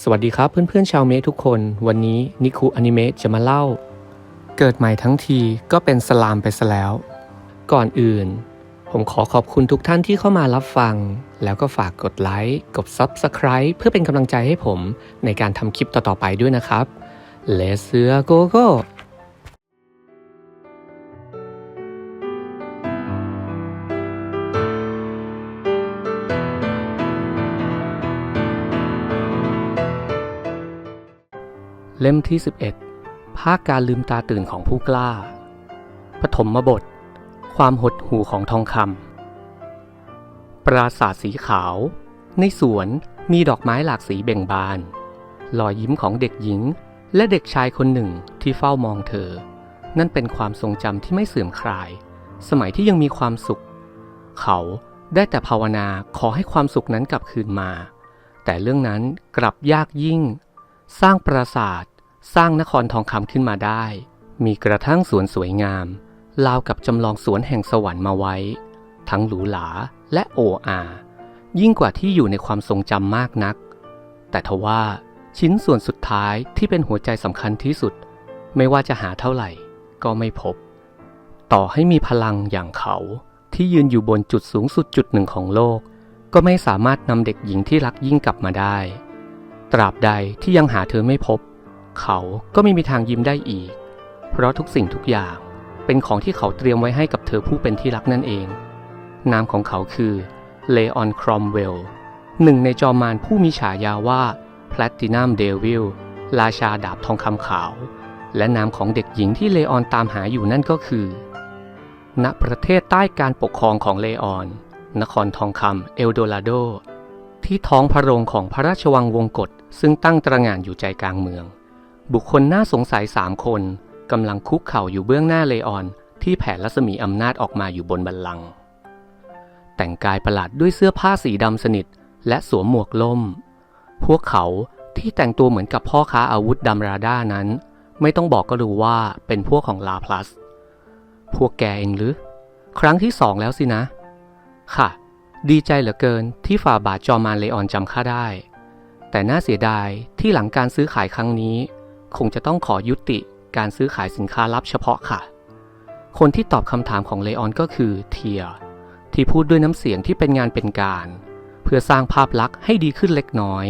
สวัสดีครับเพื่อนๆชาวเมททุกคน วันนี้นิคุอนิเมะจะมาเล่า เกิดใหม่ทั้งทีก็เป็นสลามไปซะแล้ว ก่อนอื่น ผมขอขอบคุณทุกท่านที่เข้ามารับฟัง แล้วก็ฝากกดไลค์กด Subscribe เพื่อเป็นกำลังใจให้ผมในการทำคลิปต่อๆไปด้วยนะครับ Let's go go เล่มที่ 11 ภาคการลืมตาตื่นของผู้กล้า ปฐมบท ความหดหู่ของทองคำ ปราสาทสีขาว ในสวนมีดอกไม้หลากสีเบ่งบาน รอยยิ้มของเด็กหญิง และเด็กชายคนหนึ่งที่เฝ้ามองเธอ นั่นเป็นความทรงจำที่ไม่เสื่อมคลาย สมัยที่ยังมีความสุข เขาได้แต่ภาวนาขอให้ความสุขนั้นกลับคืนมา แต่เรื่องนั้นกลับยากยิ่ง สร้างปราสาท สร้างนครทองคำขึ้นมาได้ มีกระทั่งสวนสวยงามราวกับจำลองสวนแห่งสวรรค์มาไว้ ทั้งหรูหราและโออายิ่งกว่าที่อยู่ในความทรงจำมากนัก แต่ทว่าชิ้นส่วนสุดท้ายที่เป็นหัวใจสำคัญที่สุด ไม่ว่าจะหาเท่าไหร่ก็ไม่พบ ต่อให้มีพลังอย่างเขาที่ยืนอยู่บนจุดสูงสุดจุดหนึ่งของโลก ก็ไม่สามารถนำเด็กหญิงที่รักยิ่งกลับมาได้ ตราบใดที่ยังหาเธอไม่พบ เขาก็ไม่มีทางยิ้มได้อีก เพราะทุกสิ่งทุกอย่างเป็นของที่เขาเตรียมไว้ให้กับเธอผู้เป็นที่รักนั่นเอง นามของเขาคือเลออนครอมเวลหนึ่งในจอมมารผู้มีฉายาว่าแพลตินัมเดวิลราชาดาบทองคำขาว และนามของเด็กหญิงที่เลออนตามหาอยู่นั่นก็คือ ณประเทศใต้การปกครองของเลออน นครทองคำเอลโดราโด ที่ท้องพระโรงของพระราชวังวงกฏซึ่งตั้งตระหง่านอยู่ใจกลางเมือง บุคคลน่าสงสัยสามคนกำลังคุกเข่าอยู่เบื้องหน้าเลออน ที่แผ่รัศมีอำนาจออกมาอยู่บนบัลลังก์แต่งกายประหลาดด้วยเสื้อผ้าสีดำสนิท และสวมหมวกล่ม พวกเขาที่แต่งตัวเหมือนกับพ่อค้าอาวุธดำราด้านั้น ไม่ต้องบอกก็รู้ว่าเป็นพวกของลาพลัส พวกแกเองหรือ ครั้งที่สองแล้วสินะ ค่ะ ดีใจเหลือเกินที่ฝ่าบาทจอมานเลออนจำข้าได้ แต่น่าเสียดายที่หลังการซื้อขายครั้งนี้ คงจะต้องขอยุติการซื้อขายสินค้าลับเฉพาะค่ะ คนที่ตอบคำถามของเลออนก็คือเทียที่พูดด้วยน้ำเสียงที่เป็นงานเป็นการ เพื่อสร้างภาพลักษณ์ให้ดีขึ้นเล็กน้อย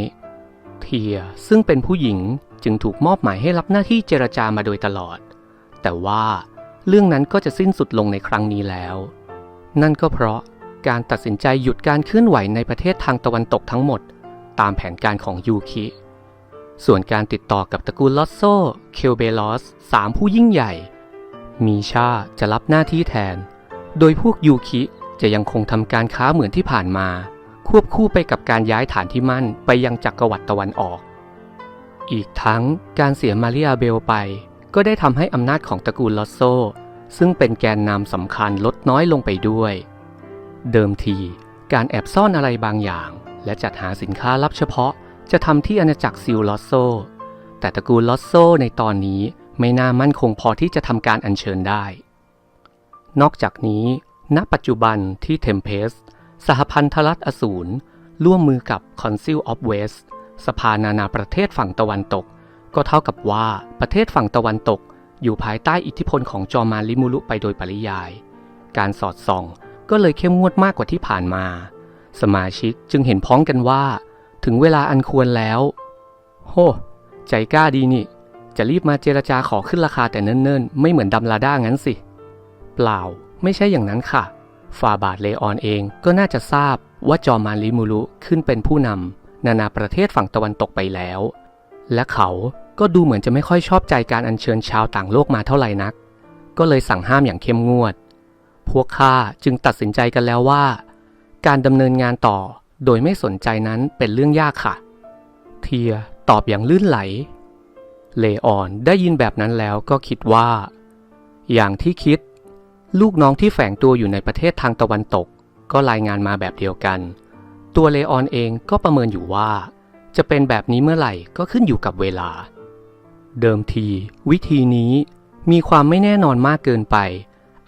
เทียซึ่งเป็นผู้หญิงจึงถูกมอบหมายให้รับหน้าที่เจรจามาโดยตลอด แต่ว่าเรื่องนั้นก็จะสิ้นสุดลงในครั้งนี้แล้ว นั่นก็เพราะ การตัดสินใจหยุดการเคลื่อนไหวในประเทศทางตะวันตกทั้งหมด ตามแผนการของยูคิ ส่วนการติดต่อกับตระกูลลอสโซ เคลเบลอสสามผู้ยิ่งใหญ่ มีชาจะรับหน้าที่แทน โดยพวกยูคิจะยังคงทำการค้าเหมือนที่ผ่านมา ควบคู่ไปกับการย้ายฐานที่มั่นไปยังจักรวรรดิตะวันออก อีกทั้งการเสียมาริอาเบลไป ก็ได้ทำให้อำนาจของตระกูลลอสโซ ซึ่งเป็นแกนนำสำคัญลดน้อยลงไปด้วย เดิมที การแอบซ่อนอะไรบางอย่าง และจัดหาสินค้าลับเฉพาะ จะทำที่อาณาจักรซิลลอสโซ แต่ตระกูลลอสโซในตอนนี้ไม่น่ามั่นคงพอที่จะทำการอัญเชิญได้ นอกจากนี้ ณ ปัจจุบันที่เทมเพสสหพันธรัฐอสูรร่วมมือกับ Council of West สภานานาประเทศฝั่งตะวันตก ก็เท่ากับว่าประเทศฝั่งตะวันตก อยู่ภายใต้อิทธิพลของจอมาลิมูลุไปโดยปริยาย การสอดส่อง ก็เลยเข้มงวดมากกว่าที่ผ่านมา สมาชิกจึงเห็นพ้องกันว่า ถึงเวลาอันควรแล้ว โห ใจกล้าดีนี่ จะรีบมาเจรจาขอขึ้นราคาแต่เนิ่นๆ ไม่เหมือนดัมลาด้างั้นสิ เปล่าไม่ใช่อย่างนั้นค่ะฟาบาทเลออนเองก็น่าจะทราบว่าจอมานลิมูรุขึ้นเป็นผู้นำนานาประเทศฝั่งตะวันตกไปแล้ว และเขาก็ดูเหมือนจะไม่ค่อยชอบใจการอัญเชิญชาวต่างโลกมาเท่าไหร่นัก ก็เลยสั่งห้ามอย่างเข้มงวด พวกข้าจึงตัดสินใจกันแล้วว่า การดำเนินงานต่อโดยไม่สนใจนั้นเป็นเรื่องยากค่ะ เทียตอบอย่างลื่นไหล เลออนได้ยินแบบนั้นแล้วก็คิดว่า อย่างที่คิด ลูกน้องที่แฝงตัวอยู่ในประเทศทางตะวันตก ก็รายงานมาแบบเดียวกัน ตัวเลออนเองก็ประเมินอยู่ว่า จะเป็นแบบนี้เมื่อไหร่ก็ขึ้นอยู่กับเวลา เดิมที วิธีนี้มีความไม่แน่นอนมากเกินไป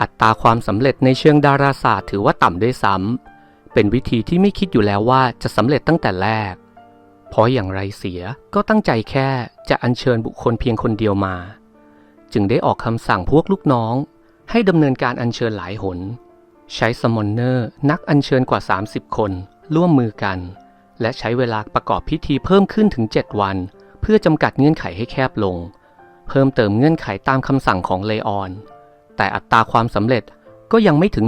อัตราความสำเร็จในเชิงดาราศาสตร์ถือว่าต่ำด้วยซ้ำ เป็นวิธีที่ไม่คิดอยู่แล้วว่าจะสำเร็จตั้งแต่แรก เพราะอย่างไรเสียก็ตั้งใจแค่จะอัญเชิญบุคคลเพียงคนเดียวมา จึงได้ออกคำสั่งพวกลูกน้อง ให้ดำเนินการอัญเชิญหลายหน ใช้สมอนเนอร์นักอัญเชิญกว่า 30 คน ร่วมมือกัน และใช้เวลาประกอบพิธีเพิ่มขึ้นถึง 7 วัน เพื่อจำกัดเงื่อนไขให้แคบลง เพิ่มเติมเงื่อนไขตามคำสั่งของเลออน แต่อัตราความสำเร็จก็ยังไม่ถึง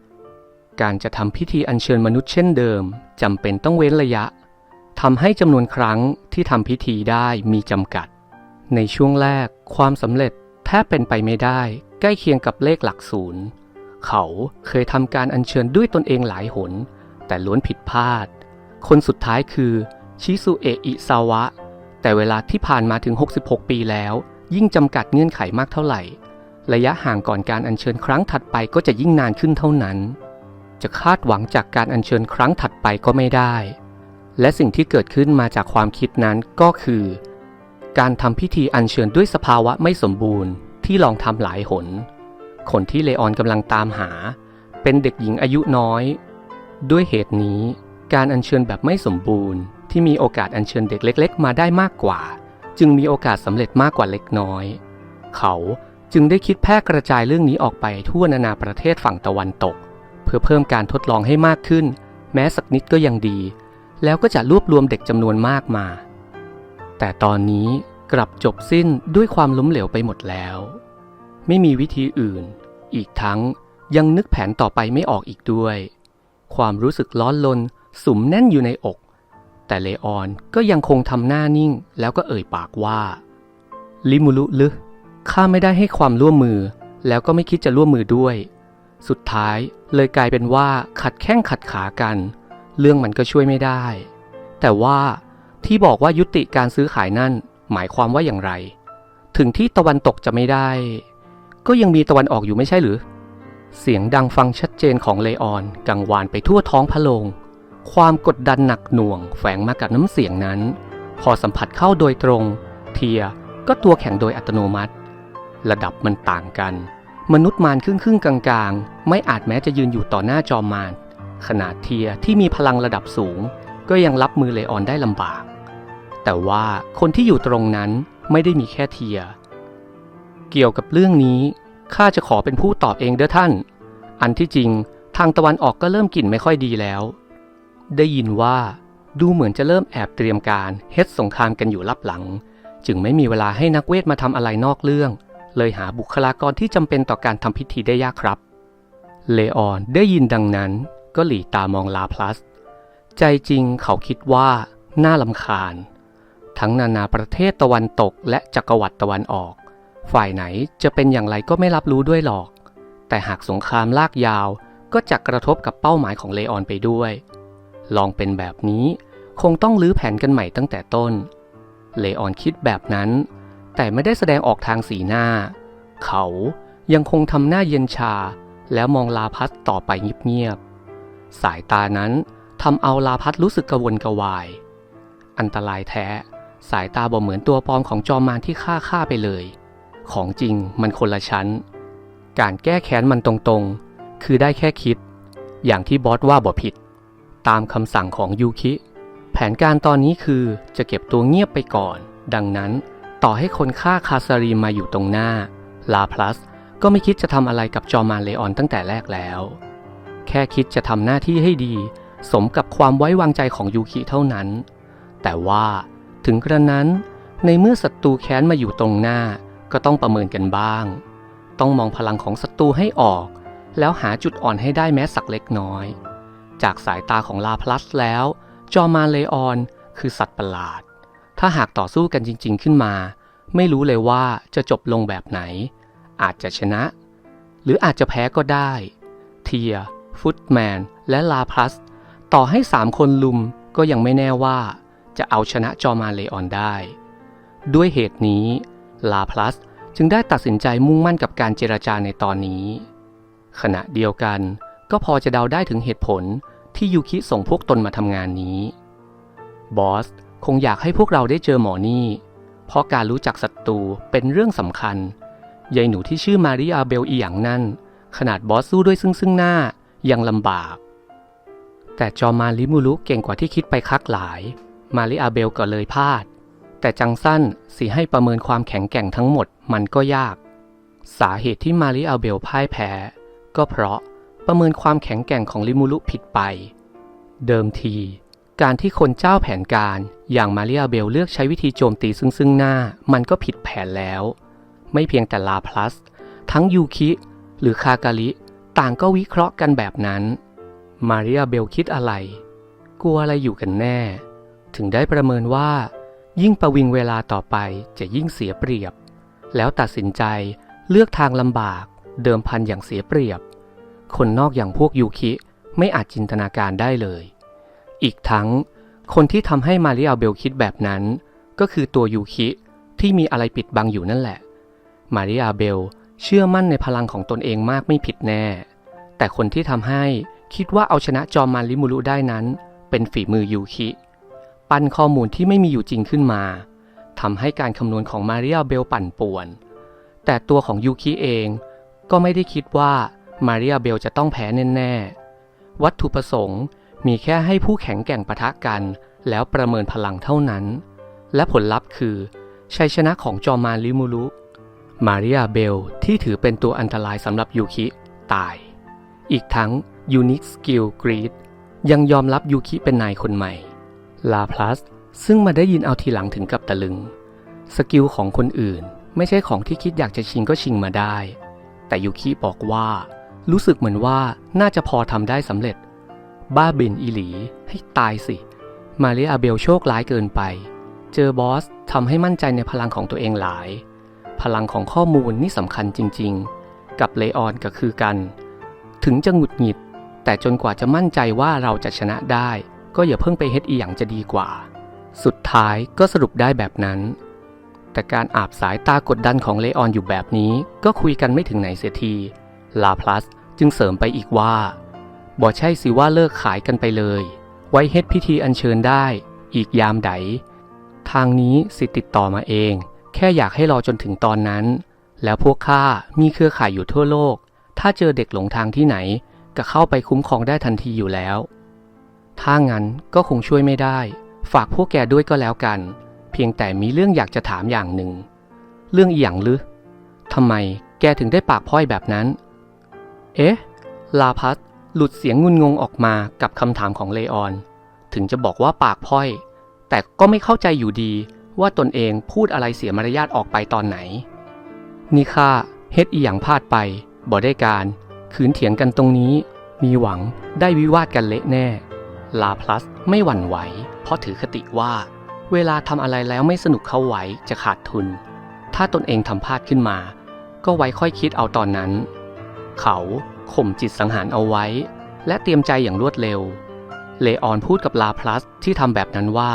1%การจะทำพิธีอัญเชิญมนุษย์เช่นเดิมจำเป็นต้องเว้นระยะทำให้จำนวนครั้งที่ทำพิธีได้มีจำกัด ในช่วงแรกความสำเร็จแทบเป็นไปไม่ได้ใกล้เคียงกับเลขหลักศูนย์ เขาเคยทำการอัญเชิญด้วยตนเองหลายหน แต่ล้วนผิดพลาด คนสุดท้ายคือชิซุเอะอิซาวะ แต่เวลาที่ผ่านมาถึง 66 ปีแล้ว ยิ่งจำกัดเงื่อนไขมากเท่าไหร่ ระยะห่างก่อนการอัญเชิญครั้งถัดไปก็จะยิ่งนานขึ้นเท่านั้น จะคาดหวังจากการอัญเชิญครั้งถัดไปก็ไม่ได้ และสิ่งที่เกิดขึ้นมาจากความคิดนั้นก็คือ การทำพิธีอัญเชิญด้วยสภาวะไม่สมบูรณ์ ที่ลองทำหลายหน คนที่เลออนกำลังตามหา เป็นเด็กหญิงอายุน้อย ด้วยเหตุนี้ การอัญเชิญแบบไม่สมบูรณ์ ที่มีโอกาสอัญเชิญเด็กเล็ก ๆ มาได้มากกว่า จึงมีโอกาสสำเร็จมากกว่าเล็กน้อย เขา จึงได้คิดแพร่กระจายเรื่องนี้ออกไปทั่วนานาประเทศฝั่งตะวันตก เพื่อเพิ่มการทดลองให้มากขึ้น แม้สักนิดก็ยังดี แล้วก็จะรวบรวมเด็กจำนวนมากมา แต่ตอนนี้กลับจบสิ้นด้วยความล้มเหลวไปหมดแล้ว ไม่มีวิธีอื่น อีกทั้งยังนึกแผนต่อไปไม่ออกอีกด้วย ความรู้สึกร้อนลนสุมแน่นอยู่ในอก แต่เลออนก็ยังคงทำหน้านิ่งแล้วก็เอ่ยปากว่า ลิมูลุลึ ข้าไม่ได้ให้ความร่วมมือ แล้วก็ไม่คิดจะร่วมมือด้วย สุดท้ายเลยกลายเป็นว่าขัดแข้งขัดขากัน เรื่องมันก็ช่วยไม่ได้ แต่ว่าที่บอกว่ายุติการซื้อขายนั่นหมายความว่าอย่างไร ถึงที่ตะวันตกจะไม่ได้ ก็ยังมีตะวันออกอยู่ไม่ใช่หรือ เสียงดังฟังชัดเจนของเลออนกังวานไปทั่วท้องพระโรงความกดดันหนักหน่วงแฝงมากับน้ำเสียงนั้น พอสัมผัสเข้าโดยตรง เทียก็ตัวแข็งโดยอัตโนมัติ ระดับมันต่างกัน มนุษย์มารครึ่งครึ่งๆกลางๆ ไม่อาจแม้จะยืนอยู่ต่อหน้าจอมมารขนาดเทียที่มีพลังระดับสูง ก็ยังรับมือเลออนได้ลำบาก แต่ว่าคนที่อยู่ตรงนั้นไม่ได้มีแค่เทีย เกี่ยวกับเรื่องนี้ข้าจะขอเป็นผู้ตอบเองเด้อท่าน อันที่จริงทางตะวันออกก็เริ่มกลิ่นไม่ค่อยดีแล้ว ได้ยินว่าดูเหมือนจะเริ่มแอบเตรียมการเฮ็ดสงครามกันอยู่ลับหลัง จึงไม่มีเวลาให้นักเวทมาทำอะไรนอกเรื่อง เลยหาบุคลากรที่จำเป็นต่อการทำพิธีได้ยากครับ เลออนได้ยินดังนั้นก็หลีตามองลาพลัส ใจจริงเขาคิดว่าน่าลำคาญ ทั้งนานาประเทศตะวันตกและจักรวรรดิตะวันออก ฝ่ายไหนจะเป็นอย่างไรก็ไม่รับรู้ด้วยหรอก แต่หากสงครามลากยาวก็จะกระทบกับเป้าหมายของเลออนไปด้วย ลองเป็นแบบนี้คงต้องลื้อแผนกันใหม่ตั้งแต่ต้น เลออนคิดแบบนั้น แต่ไม่ได้แสดงออกทางสีหน้า เขายังคงทำหน้าเย็นชา แล้วมองลาพัสต่อไปเงียบๆ สายตานั้นทำเอาลาพัสรู้สึกกระวนกระวาย อันตรายแท้ สายตาบ่เหมือนตัวปลอมของจอมมารที่ฆ่าฆ่าไปเลย ของจริงมันคนละชั้น การแก้แค้นมันตรงๆ คือได้แค่คิด อย่างที่บอสว่าบ่ผิด ตามคำสั่งของยูคิ แผนการตอนนี้คือจะเก็บตัวเงียบไปก่อน ดังนั้น ต่อให้คนฆ่าคาซารีมาอยู่ตรงหน้า ลาพลัสก็ไม่คิดจะทำอะไรกับจอมานเลออนตั้งแต่แรกแล้ว แค่คิดจะทำหน้าที่ให้ดี สมกับความไว้วางใจของยูคิเท่านั้น แต่ว่าถึงกระนั้น ในเมื่อศัตรูแค้นมาอยู่ตรงหน้า ก็ต้องประเมินกันบ้าง ต้องมองพลังของศัตรูให้ออก แล้วหาจุดอ่อนให้ได้แม้สักเล็กน้อย จากสายตาของลาพลัสแล้ว จอมาเลออนคือสัตว์ประหลาด ถ้าหากต่อสู้กันจริง ๆ ขึ้นมา ไม่รู้เลยว่าจะจบลงแบบไหน อาจจะชนะ หรืออาจจะแพ้ก็ได้ เทีย ฟุตแมน และลาพลัส ต่อให้สามคนลุมก็ยังไม่แน่ว่า จะเอาชนะจอมาเลออนได้ ด้วยเหตุนี้ ลาพลัสจึงได้ตัดสินใจมุ่งมั่นกับการเจรจาในตอนนี้ ขณะเดียวกันก็พอจะเดาได้ถึงเหตุผลที่ยูคิส่งพวกตนมาทำงานนี้ บอส คงอยากให้พวกเราได้เจอหมอนี่ เพราะการรู้จักศัตรูเป็นเรื่องสำคัญยายหนูที่ชื่อมาริอาเบลอีหยังนั่น ขนาดบอสสู้ด้วยซึ่งซึ่งหน้ายังลำบาก แต่จอมาลิมูรุเก่งกว่าที่คิดไปคักหลาย มาริอาเบลก็เลยพลาด แต่จังสั้นสิให้ประเมินความแข็งแกร่งทั้งหมดมันก็ยาก สาเหตุที่มาริอาเบลพ่ายแพ้ ก็เพราะประเมินความแข็งแกร่งของลิมูลุผิดไป เดิมที การที่คนเจ้าแผนการ อย่างมาเริอาเบลเลือกใช้วิธีโจมตีซึ่งซึ่งหน้า มันก็ผิดแผนแล้ว ไม่เพียงแต่ลาพลัส ทั้งยูคิ หรือคากาลิ ต่างก็วิเคราะห์กันแบบนั้น มาเริอาเบลคิดอะไร กลัวอะไรอยู่กันแน่ ถึงได้ประเมินว่า ยิ่งประวิงเวลาต่อไปจะยิ่งเสียเปรียบ แล้วตัดสินใจเลือกทางลำบาก เดิมพันอย่างเสียเปรียบ คนนอกอย่างพวกยูคิไม่อาจจินตนาการได้เลย อีกทั้ง คนที่ทำให้มาริอาเบลคิดแบบนั้น ก็คือตัวยูคิที่มีอะไรปิดบังอยู่นั่นแหละ มาริอาเบลเชื่อมั่นในพลังของตนเองมากไม่ผิดแน่ แต่คนที่ทำให้คิดว่าเอาชนะจอมมาริมูรุได้นั้น เป็นฝีมือยูคิ ปั้นข้อมูลที่ไม่มีอยู่จริงขึ้นมาทำให้การคำนวณของมาริอาเบลปั่นป่วน แต่ตัวของยูคิเองก็ไม่ได้คิดว่ามาริอาเบลจะต้องแพ้แน่ๆ วัตถุประสงค์ มีแค่ให้ผู้แข็งแกร่งปะทะกัน แล้วประเมินพลังเท่านั้น และผลลัพธ์คือ ชัยชนะของจอมารลิมูรุมาริอาเบลที่ถือเป็นตัวอันตรายสำหรับยูคิตาย อีกทั้ง Unique Skill Greed ยังยอมรับยูคิเป็นนายคนใหม่ ลาพลัสซึ่งมาได้ยินเอาทีหลังถึงกับตะลึง สกิลของคนอื่น ไม่ใช่ของที่คิดอยากจะชิงก็ชิงมาได้ แต่ยูคิบอกว่า รู้สึกเหมือนว่าน่าจะพอทำได้สำเร็จ บ้าบินอีหลี ให้ตายสิ มาริอาเบลโชคร้ายเกินไป เจอบอสทำให้มั่นใจในพลังของตัวเองหลาย พลังของข้อมูลนี่สำคัญจริง ๆ กับเลออนก็คือกัน ถึงจะหงุดหงิด แต่จนกว่าจะมั่นใจว่าเราจะชนะได้ ก็อย่าเพิ่งไปเฮ็ดอีหยังจะดีกว่า สุดท้ายก็สรุปได้แบบนั้น แต่การอาบสายตากดดันของเลออนอยู่แบบนี้ ก็คุยกันไม่ถึงไหนเสียทีลาพลัสจึงเสริมไปอีกว่า บ่ใช่สิว่าเลิกขายกันไปเลย ไว้เฮ็ดพิธีอัญเชิญได้ อีกยามใด ทางนี้สิติดต่อมาเอง แค่อยากให้รอจนถึงตอนนั้น แล้วพวกข้ามีเครือข่ายอยู่ทั่วโลก ถ้าเจอเด็กหลงทางที่ไหน ก็เข้าไปคุ้มครองได้ทันทีอยู่แล้ว ถ้างั้นก็คงช่วยไม่ได้ ฝากพวกแกด้วยก็แล้วกัน เพียงแต่มีเรื่องอยากจะถามอย่างหนึ่ง เรื่องอีหยังหรือทำไมแกถึงได้ปากพ้อยแบบนั้น เอ๊ะ ลาพัส หลุดเสียงงุนงงออกมากับคำถามของเลออน ถึงจะบอกว่าปากพ้อย แต่ก็ไม่เข้าใจอยู่ดีว่าตนเองพูดอะไรเสียมารยาทออกไปตอนไหน นี่ข้าเฮ็ดอีหยังพลาดไปบ่ได้การขืนเถียงกันตรงนี้ มีหวังได้วิวาทกันเละแน่ ลาพลัสไม่หวั่นไหว เพราะถือคติว่า เวลาทำอะไรแล้วไม่สนุกเข้าไหวจะขาดทุน ถ้าตนเองทำพลาดขึ้นมา ก็ไว้ค่อยคิดเอาตอนนั้น เขา ข่มจิตสังหารเอาไว้ และเตรียมใจอย่างรวดเร็ว เลออนพูดกับลาพลัสที่ทำแบบนั้นว่า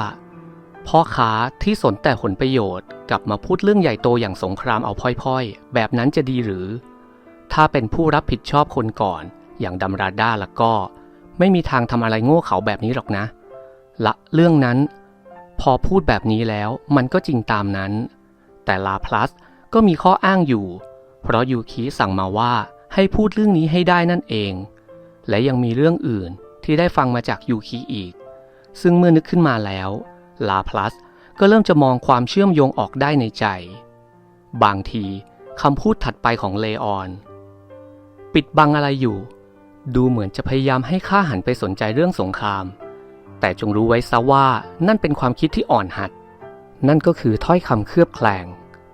พ่อค้าที่สนแต่ผลประโยชน์กลับมาพูดเรื่องใหญ่โตอย่างสงครามเอาพ่อยๆ แบบนั้นจะดีหรือ ถ้าเป็นผู้รับผิดชอบคนก่อน อย่างดัมราด้าล้วก็ ไม่มีทางทำอะไรโง่เขาแบบนี้หรอกนะ ละเรื่องนั้น พอพูดแบบนี้แล้วมันก็จริงตามนั้น แต่ลาพลัสก็มีข้ออ้างอยู่ เพราะยูคิสั่งมาว่า ให้พูดเรื่องนี้ให้ได้นั่นเอง และยังมีเรื่องอื่นที่ได้ฟังมาจากยูคิอีก ซึ่งเมื่อนึกขึ้นมาแล้ว ลาพลัสก็เริ่มจะมองความเชื่อมโยงออกได้ในใจ บางทีคำพูดถัดไปของเลออน ปิดบังอะไรอยู่ ดูเหมือนจะพยายามให้ข้าหันไปสนใจเรื่องสงคราม แต่จงรู้ไว้ซะว่านั่นเป็นความคิดที่อ่อนหัด นั่นก็คือถ้อยคำเคลือบแคลง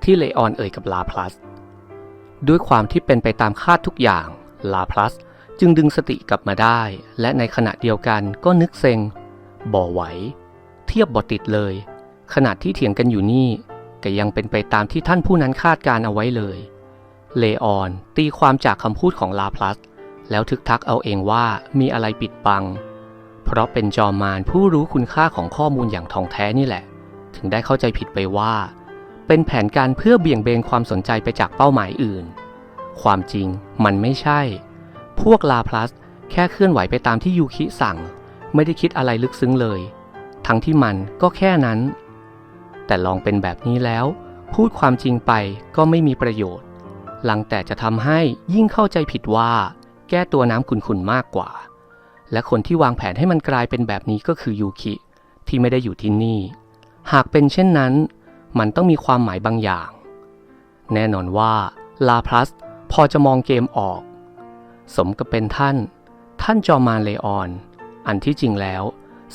ที่เลออนเอ่ยกับลาพลัส ด้วยความที่เป็นไปตามคาดทุกอย่าง ลาพลัสจึงดึงสติกลับมาได้ และในขณะเดียวกันก็นึกเซ็ง บ่ไหว เทียบบ่ติดเลย ขณะที่เถียงกันอยู่นี่ก็ยังเป็นไปตามที่ท่านผู้นั้นคาดการเอาไว้เลย เลออนตีความจากคำพูดของลาพลัส แล้วทึกทักเอาเองว่ามีอะไรปิดบัง เพราะเป็นจอมมารผู้รู้คุณค่าของข้อมูลอย่างทองแท้นี่แหละ ถึงได้เข้าใจผิดไปว่า เป็นแผนการเพื่อเบี่ยงเบนความสนใจไปจากเป้าหมายอื่น ความจริงมันไม่ใช่ พวกลาพลัสแค่เคลื่อนไหวไปตามที่ยูคิสั่ง ไม่ได้คิดอะไรลึกซึ้งเลย ทั้งที่มันก็แค่นั้น แต่ลองเป็นแบบนี้แล้ว พูดความจริงไปก็ไม่มีประโยชน์ หลังแต่จะทำให้ยิ่งเข้าใจผิดว่า แก้ตัวน้ำขุ่นๆมากกว่า และคนที่วางแผนให้มันกลายเป็นแบบนี้ก็คือยูคิที่ไม่ได้อยู่ที่นี่ หากเป็นเช่นนั้น มันต้องมีความหมายบางอย่าง แน่นอนว่าลาพลัสพอจะมองเกมออก สมกับเป็นท่าน ท่านจอมานเลออน อันที่จริงแล้ว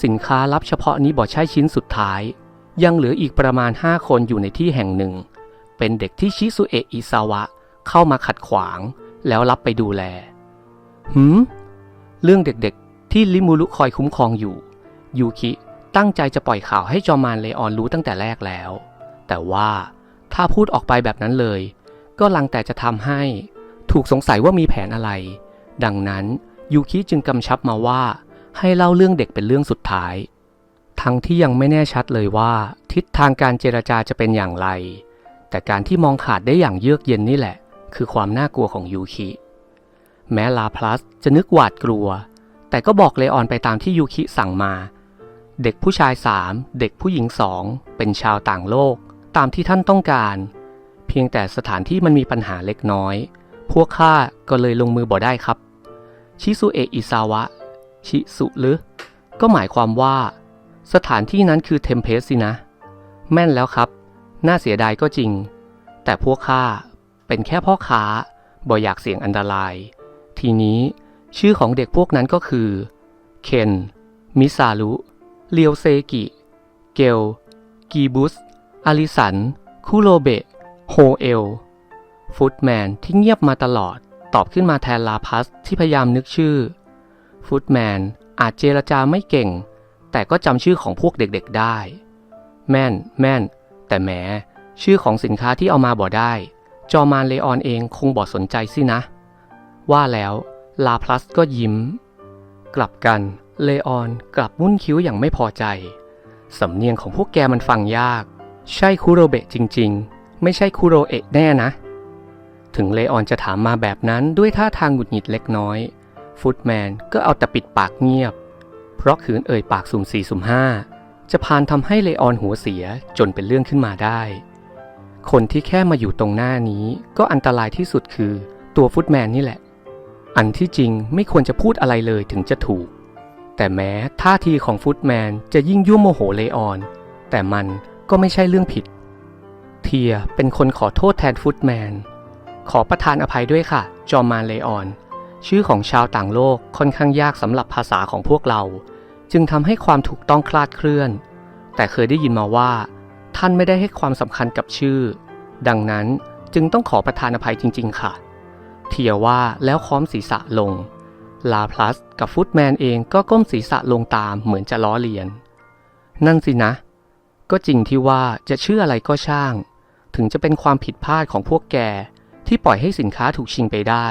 สินค้ารับเฉพาะนี้บ่ใช่ชิ้นสุดท้าย ยังเหลืออีกประมาณ 5 คนอยู่ในที่แห่งหนึ่ง เป็นเด็กที่ชิซุเอะอิซาวะ เข้ามาขัดขวาง แล้วรับไปดูแล หืม เรื่องเด็กๆ ที่ลิมูรุคอยคุ้มครองอยู่ ยูคิตั้งใจจะปล่อยข่าวให้จอมานเลออนรู้ตั้งแต่แรกแล้ว แต่ว่าถ้าพูดออกไปแบบนั้นเลย ก็ลังแต่จะทำให้ถูกสงสัยว่ามีแผนอะไร ดังนั้นยูคิจึงกำชับมาว่า ให้เล่าเรื่องเด็กเป็นเรื่องสุดท้าย ทั้งที่ยังไม่แน่ชัดเลยว่า ทิศทางการเจรจาจะเป็นอย่างไร แต่การที่มองขาดได้อย่างเยือกเย็นนี่แหละ คือความน่ากลัวของยูคิ แม้ลาพลัสจะนึกหวาดกลัว แต่ก็บอกเลออนไปตามที่ยูคิสั่งมา เด็กผู้ชายสามเด็กผู้หญิงสองเป็นชาวต่างโลก ตามที่ท่านต้องการ เพียงแต่สถานที่มันมีปัญหาเล็กน้อย พวกข้าก็เลยลงมือบ่ได้ครับ ชิซุเอะอิซาวะ ชิสุหรือก็หมายความว่า สถานที่นั้นคือเทมเพสสินะ แม่นแล้วครับ น่าเสียดายก็จริง แต่พวกข้าเป็นแค่พ่อค้าบ่อยากเสี่ยงอันตราย ทีนี้ชื่อของเด็กพวกนั้นก็คือ เคน มิซารุ เลียวเซกิ เกล กีบุส อาริสันคุโรเบะ โฮเอล ฟุตแมนที่เงียบมาตลอด ตอบขึ้นมาแทนลาพัสที่พยายามนึกชื่อ ฟุตแมนอาจเจรจาไม่เก่ง แต่ก็จำชื่อของพวกเด็กๆได้ แม่น แม่น แต่แหม ชื่อของสินค้าที่เอามาบ่ได้ จอมานเลออนเองคงบ่สนใจสินะ ว่าแล้ว ลาพลัสก็ยิ้ม กลับกัน เลออนกลับมุ่นคิ้วอย่างไม่พอใจ สำเนียงของพวกแกมันฟังยาก ใช่คุโรเบะจริง ๆ ไม่ใช่คุโรเอะแน่นะ ถึงเลออนจะถามมาแบบนั้นด้วยท่าทางหงุดหงิดเล็กน้อย ฟุตแมนก็เอาแต่ปิดปากเงียบ เพราะขืนเอ่ยปากสุ่มสี่สุ่มห้าจะพานทำให้เลออนหัวเสียจนเป็นเรื่องขึ้นมาได้ คนที่แค่มาอยู่ตรงหน้านี้ก็อันตรายที่สุดคือตัวฟุตแมนนี่แหละ อันที่จริงไม่ควรจะพูดอะไรเลยถึงจะถูก แต่แม้ท่าทีของฟุตแมนจะยิ่งยั่วโมโหเลออน แต่มัน ก็ไม่ใช่เรื่องผิด เทียเป็นคนขอโทษแทนฟุตแมน ขอประทานอภัยด้วยค่ะ จอมมานเลออน ชื่อของชาวต่างโลกค่อนข้างยากสำหรับภาษาของพวกเรา จึงทำให้ความถูกต้องคลาดเคลื่อน แต่เคยได้ยินมาว่า ท่านไม่ได้ให้ความสำคัญกับชื่อ ดังนั้นจึงต้องขอประทานอภัยจริง ๆ ค่ะ เทียว่าแล้วค้อมศีรษะลง ลาพลัสกับฟุตแมนเองก็ก้มศีรษะลงตามเหมือนจะล้อเลียน นั่นสินะ ก็จริงที่ว่าจะเชื่ออะไรก็ช่าง ถึงจะเป็นความผิดพลาดของพวกแกที่ปล่อยให้สินค้าถูกชิงไปได้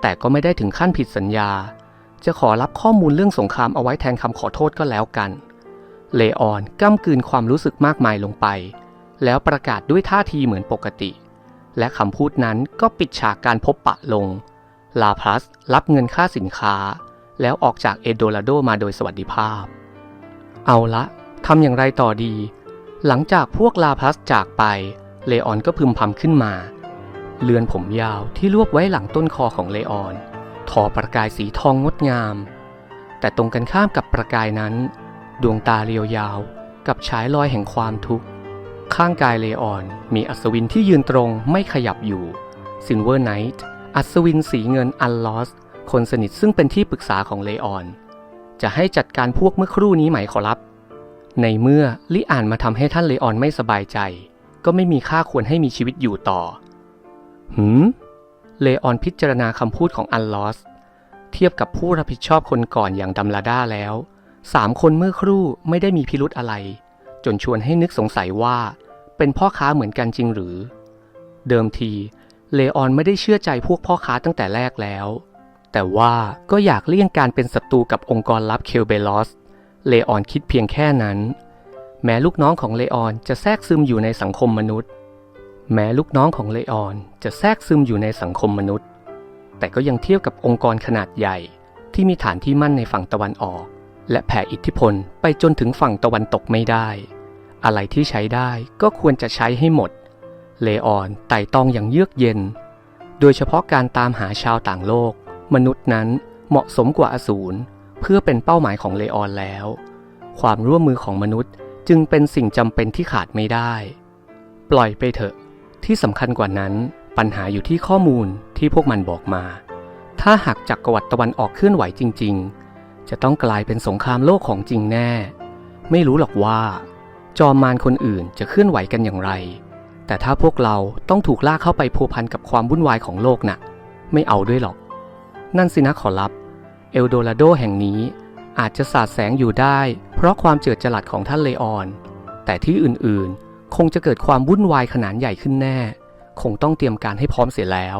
แต่ก็ไม่ได้ถึงขั้นผิดสัญญา จะขอรับข้อมูลเรื่องสงครามเอาไว้แทนคำขอโทษก็แล้วกัน เลออนก้ำกืนความรู้สึกมากมายลงไป แล้วประกาศด้วยท่าทีเหมือนปกติ และคำพูดนั้นก็ปิดฉากการพบปะลง ลาพลัสรับเงินค่าสินค้า แล้วออกจากเอโดลาโดมาโดยสวัสดิภาพ เอาละ ทำอย่างไรต่อดี หลังจากพวกลาพัสจากไป เลออนก็พึมพำขึ้นมา เลือนผมยาวที่รวบไว้หลังต้นคอของเลออนทอประกายสีทองงดงาม แต่ตรงกันข้ามกับประกายนั้น ดวงตาเรียวยาวกับฉายรอยแห่งความทุกข์ ข้างกายเลออน มีอัศวินที่ยืนตรงไม่ขยับอยู่ซินเวอร์ไนท์อัศวินสีเงินอันลอส คนสนิทซึ่งเป็นที่ปรึกษาของเลออน จะให้จัดการพวกเมื่อครู่นี้ไหมขอรับ ในเมื่อลิอ่านมาทำให้ท่านเลออนไม่สบายใจ ก็ไม่มีค่าควรให้มีชีวิตอยู่ต่อ หืม เลออนพิจารณาคำพูดของอันลอส เทียบกับผู้รับผิดชอบคนก่อนอย่างดัมลาด้าแล้วสามคนเมื่อครู่ไม่ได้มีพิรุธอะไร จนชวนให้นึกสงสัยว่า เป็นพ่อค้าเหมือนกันจริงหรือ เดิมที เลออนไม่ได้เชื่อใจพวกพ่อค้าตั้งแต่แรกแล้ว แต่ว่าก็อยากเลี่ยงการเป็นศัตรูกับองค์กรลับเคลเบลอส เลออนคิดเพียงแค่นั้น แม้ลูกน้องของเลออนจะแทรกซึมอยู่ในสังคมมนุษย์ แม้ลูกน้องของเลออนจะแทรกซึมอยู่ในสังคมมนุษย์ แต่ก็ยังเทียบกับองค์กรขนาดใหญ่ที่มีฐานที่มั่นในฝั่งตะวันออก และแผ่อิทธิพลไปจนถึงฝั่งตะวันตกไม่ได้ อะไรที่ใช้ได้ก็ควรจะใช้ให้หมด เลออนไต่ตองอย่างเยือกเย็น โดยเฉพาะการตามหาชาวต่างโลก มนุษย์นั้นเหมาะสมกว่าอสูร เพื่อเป็นเป้าหมายของเลออนแล้ว ความร่วมมือของมนุษย์จึงเป็นสิ่งจำเป็นที่ขาดไม่ได้ ปล่อยไปเถอะ ที่สำคัญกว่านั้น ปัญหาอยู่ที่ข้อมูลที่พวกมันบอกมา ถ้าหากจักรวรรดิตะวันออกเคลื่อนไหวจริง ๆ จะต้องกลายเป็นสงครามโลกของจริงแน่ ไม่รู้หรอกว่า จอมมารคนอื่นจะเคลื่อนไหวกันอย่างไร แต่ถ้าพวกเราต้องถูกลากเข้าไปพัวพันกับความวุ่นวายของโลกน่ะ ไม่เอาด้วยหรอก นั่นสินะขอรับ เอลโดราโดแห่งนี้อาจจะสาดแสงอยู่ได้ เพราะความเจิดจรัสของท่านเลออน แต่ที่อื่นๆ คงจะเกิดความวุ่นวายขนาดใหญ่ขึ้นแน่ คงต้องเตรียมการให้พร้อมเสียแล้ว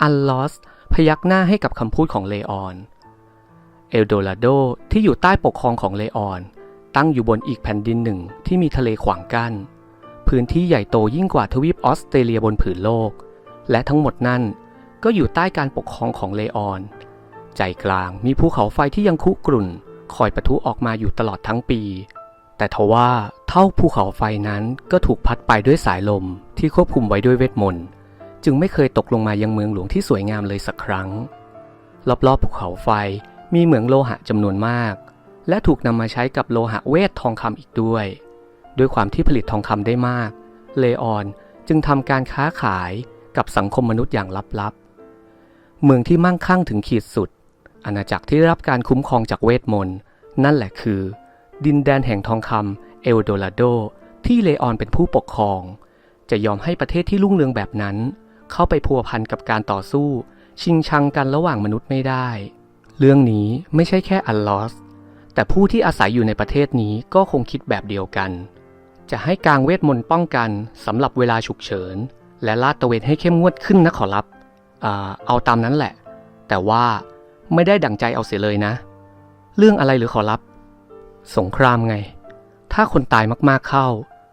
อันลอสพยักหน้าให้กับคำพูดของเลออน เอลโดราโดที่อยู่ใต้ปกครองของเลออน ตั้งอยู่บนอีกแผ่นดินหนึ่งที่มีทะเลขวางกั้น พื้นที่ใหญ่โตยิ่งกว่าทวีปออสเตรเลียบนผืนโลก และทั้งหมดนั่นก็อยู่ใต้การปกครองของเลออน ใจกลางมีภูเขาไฟที่ยังคุกรุ่น คอยปะทุออกมาอยู่ตลอดทั้งปี แต่ทว่าเท่าภูเขาไฟนั้นก็ถูกพัดไปด้วยสายลมที่ควบคุมไว้ด้วยเวทมนต์จึงไม่เคยตกลงมายังเมืองหลวงที่สวยงามเลยสักครั้ง รอบๆภูเขาไฟมีเหมืองโลหะจำนวนมาก และถูกนำมาใช้กับโลหะเวททองคำอีกด้วย ด้วยความที่ผลิตทองคำได้มาก เลออนจึงทำการค้าขายกับสังคมมนุษย์อย่างลับๆ เมืองที่มั่งคั่งถึงขีดสุด อาณาจักรที่ได้รับการคุ้มครองจากเวทมนต์ นั่นแหละคือ ดินแดนแห่งทองคำเอลโดราโด ที่เลออนเป็นผู้ปกครอง จะยอมให้ประเทศที่รุ่งเรืองแบบนั้น เข้าไปพัวพันกับการต่อสู้ ชิงชังกันระหว่างมนุษย์ไม่ได้ เรื่องนี้ไม่ใช่แค่อัลลอส แต่ผู้ที่อาศัยอยู่ในประเทศนี้ก็คงคิดแบบเดียวกัน จะให้กางเวทมนต์ป้องกันสำหรับเวลาฉุกเฉิน และลาดตระเวนให้เข้มงวดขึ้นนะขอรับอเอาตามนั้นแหละ แต่ว่า ไม่ได้ดั่งใจเอาเสียเลยนะ เรื่องอะไรหรือขอรับ สงครามไง ถ้าคนตายมากๆเข้า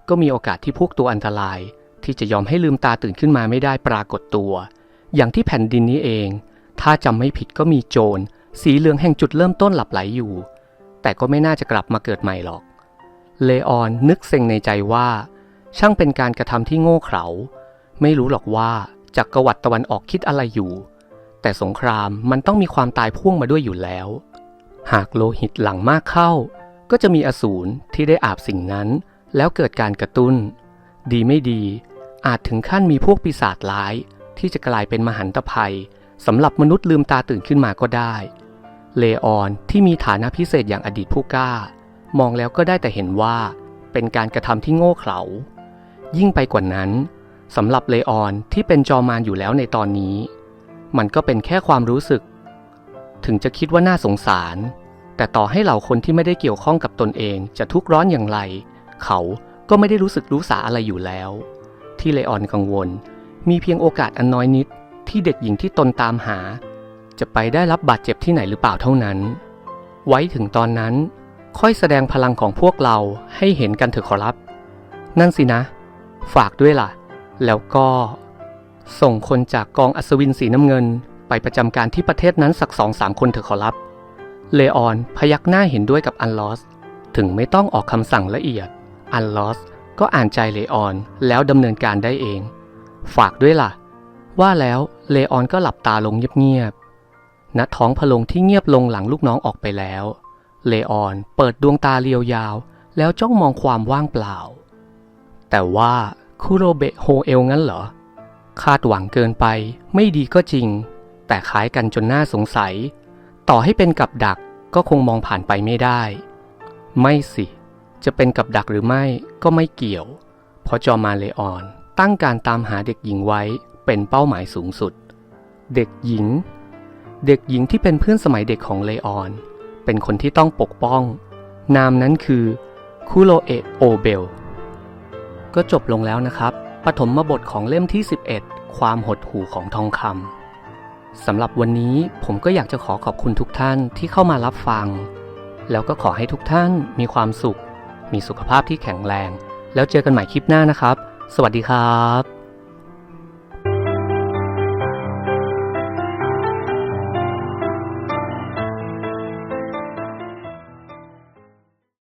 ก็มีโอกาสที่พวกตัวอันตราย ที่จะยอมให้ลืมตาตื่นขึ้นมาไม่ได้ปรากฏตัว อย่างที่แผ่นดินนี้เอง ถ้าจำไม่ผิดก็มีโจร สีเหลืองแห่งจุดเริ่มต้นหลับไหลอยู่ แต่ก็ไม่น่าจะกลับมาเกิดใหม่หรอก เลออนนึกเซ็งในใจว่า ช่างเป็นการกระทำที่โง่เขลาไม่รู้หรอกว่าจักรวรรดิตะวันออกคิดอะไรอยู่ แต่สงครามมันต้องมีความตายพ่วงมาด้วยอยู่แล้ว หากโลหิตหลั่งมากเข้า ก็จะมีอสูรที่ได้อาบสิ่งนั้น แล้วเกิดการกระตุ้น ดีไม่ดี อาจถึงขั้นมีพวกปีศาจร้าย ที่จะกลายเป็นมหันตภัยสำหรับมนุษย์ลืมตาตื่นขึ้นมาก็ได้ เลออนที่มีฐานะพิเศษอย่างอดีตผู้กล้า มองแล้วก็ได้แต่เห็นว่า เป็นการกระทำที่โง่เขลา ยิ่งไปกว่านั้นสำหรับเลออนที่เป็นจอมานอยู่แล้วในตอนนี้ มันก็เป็นแค่ความรู้สึก ถึงจะคิดว่าน่าสงสาร แต่ต่อให้เหล่าคนที่ไม่ได้เกี่ยวข้องกับตนเองจะทุกข์ร้อนอย่างไร เขาก็ไม่ได้รู้สึกรู้สาอะไรอยู่แล้ว ที่เลออนกังวล มีเพียงโอกาสอันน้อยนิดที่เด็กหญิงที่ตนตามหา จะไปได้รับบาดเจ็บที่ไหนหรือเปล่าเท่านั้น ไว้ถึงตอนนั้น ค่อยแสดงพลังของพวกเราให้เห็นกันเถอะขอรับ นั่นสินะ ฝากด้วยล่ะ แล้วก็ ส่งคนจากกองอัศวินสีน้ำเงิน ไปประจำการที่ประเทศนั้นสักสองสามคนเถอะขอรับ เลออนพยักหน้าเห็นด้วยกับอันลอส ถึงไม่ต้องออกคำสั่งละเอียด อันลอสก็อ่านใจเลออนแล้วดำเนินการได้เอง ฝากด้วยล่ะ ว่าแล้วเลออนก็หลับตาลงเงียบๆณท้องพะลงที่เงียบลงหลังลูกน้องออกไปแล้ว เลออนเปิดดวงตาเรียวยาว แล้วจ้องมองความว่างเปล่า แต่ว่าคุโรเบะโฮเอลงั้นเหรอ คาดหวังเกินไป ไม่ดีก็จริง แต่คล้ายกันจนน่าสงสัย ต่อให้เป็นกับดักก็คงมองผ่านไปไม่ได้ ไม่สิ จะเป็นกับดักหรือไม่ก็ไม่เกี่ยว เพราะจอมาเลออน ตั้งการตามหาเด็กหญิงไว้เป็นเป้าหมายสูงสุด เด็กหญิง เด็กหญิงที่เป็นเพื่อนสมัยเด็กของเลออน เป็นคนที่ต้องปกป้อง นามนั้นคือคุโรเอะโอเบล ก็จบลงแล้วนะครับ ปฐมบทของเล่มที่ 11 ความหดหู่ของทองคำสำหรับวันนี้ผมก็อยากจะขอขอบคุณทุกท่านที่เข้ามารับฟัง แล้วก็ขอให้ทุกท่านมีความสุข มีสุขภาพที่แข็งแรง แล้วเจอกันใหม่คลิปหน้านะครับ สวัสดีครับ